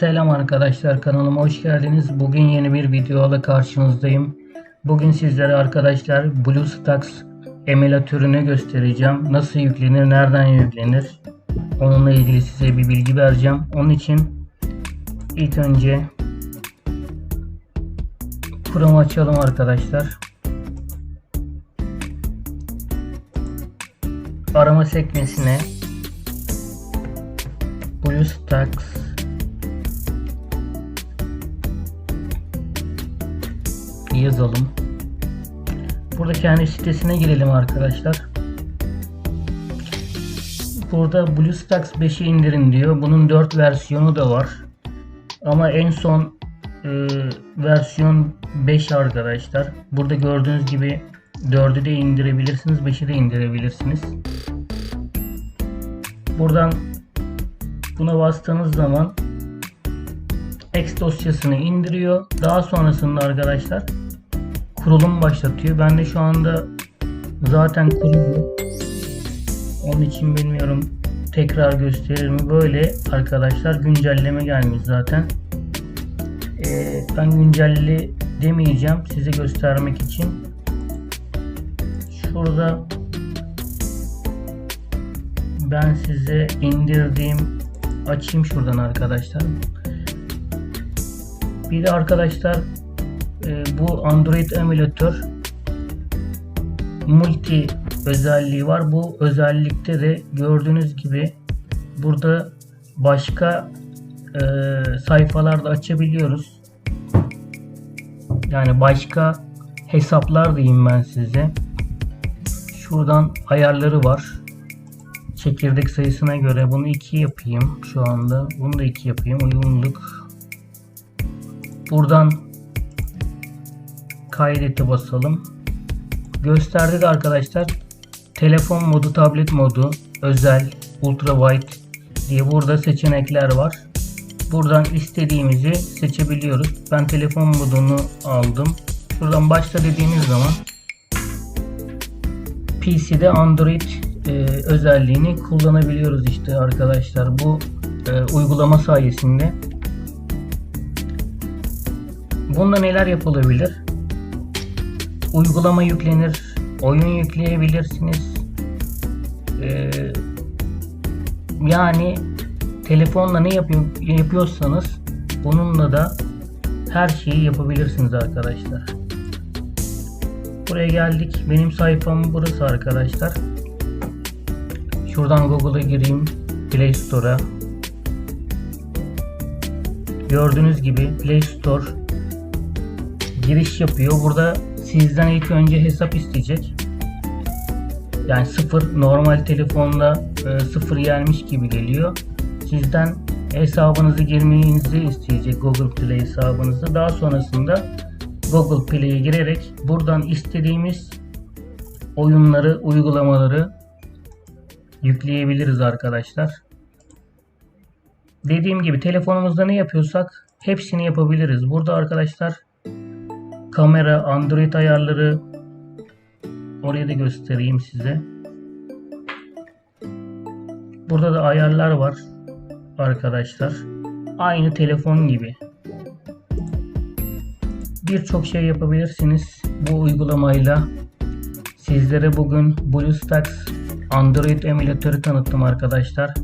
Selam arkadaşlar kanalıma hoş geldiniz. Bugün yeni bir videoyla karşınızdayım. Bugün sizlere arkadaşlar BlueStacks emülatörünü göstereceğim. Nasıl yüklenir, nereden yüklenir? Onunla ilgili size bir bilgi vereceğim. Onun için ilk önce Chrome açalım arkadaşlar. Arama sekmesine BlueStacks yazalım. Burada kendi sitesine girelim arkadaşlar. Burada BlueStacks 5'i indirin diyor. Bunun 4 versiyonu da var. Ama en son e, versiyon 5 arkadaşlar. Burada gördüğünüz gibi 4'ü de indirebilirsiniz, 5'i de indirebilirsiniz. Buradan buna bastığınız zaman X dosyasını indiriyor. Daha sonrasında arkadaşlar kurulum başlatıyor. Ben de şu anda zaten kurulu. Onun için bilmiyorum tekrar gösterir mi? Böyle arkadaşlar güncelleme gelmiş zaten. Ee, ben güncelli demeyeceğim size göstermek için. Şurada ben size indirdiğim açayım şuradan arkadaşlar. Bir de arkadaşlar e, bu Android emülatör multi özelliği var. Bu özellikte de gördüğünüz gibi burada başka e, sayfalar da açabiliyoruz. Yani başka hesaplar diyeyim ben size. Şuradan ayarları var. Çekirdek sayısına göre bunu 2 yapayım şu anda. Bunu da 2 yapayım. Uyumluluk. Buradan kaydete basalım. Gösterdi de arkadaşlar telefon modu, tablet modu, özel, ultra wide diye burada seçenekler var. Buradan istediğimizi seçebiliyoruz. Ben telefon modunu aldım. Şuradan başla dediğimiz zaman PC'de Android e, özelliğini kullanabiliyoruz işte arkadaşlar. Bu e, uygulama sayesinde. Bunda neler yapılabilir? Uygulama yüklenir, oyun yükleyebilirsiniz. Ee, yani telefonla ne yapıyor, yapıyorsanız bununla da her şeyi yapabilirsiniz arkadaşlar. Buraya geldik. Benim sayfam burası arkadaşlar. Şuradan Google'a gireyim. Play Store'a. Gördüğünüz gibi Play Store giriş yapıyor. Burada sizden ilk önce hesap isteyecek. Yani sıfır normal telefonda e, sıfır gelmiş gibi geliyor. Sizden hesabınızı girmenizi isteyecek Google Play hesabınızı. Daha sonrasında Google Play'e girerek buradan istediğimiz oyunları, uygulamaları yükleyebiliriz arkadaşlar. Dediğim gibi telefonumuzda ne yapıyorsak hepsini yapabiliriz. Burada arkadaşlar kamera, Android ayarları oraya da göstereyim size. Burada da ayarlar var arkadaşlar. Aynı telefon gibi. Birçok şey yapabilirsiniz bu uygulamayla. Sizlere bugün BlueStacks Android emülatörü tanıttım arkadaşlar.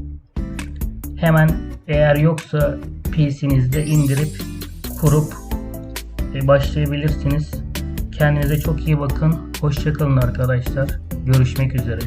Hemen eğer yoksa PC'nizde indirip kurup başlayabilirsiniz. Kendinize çok iyi bakın. Hoşçakalın arkadaşlar. Görüşmek üzere.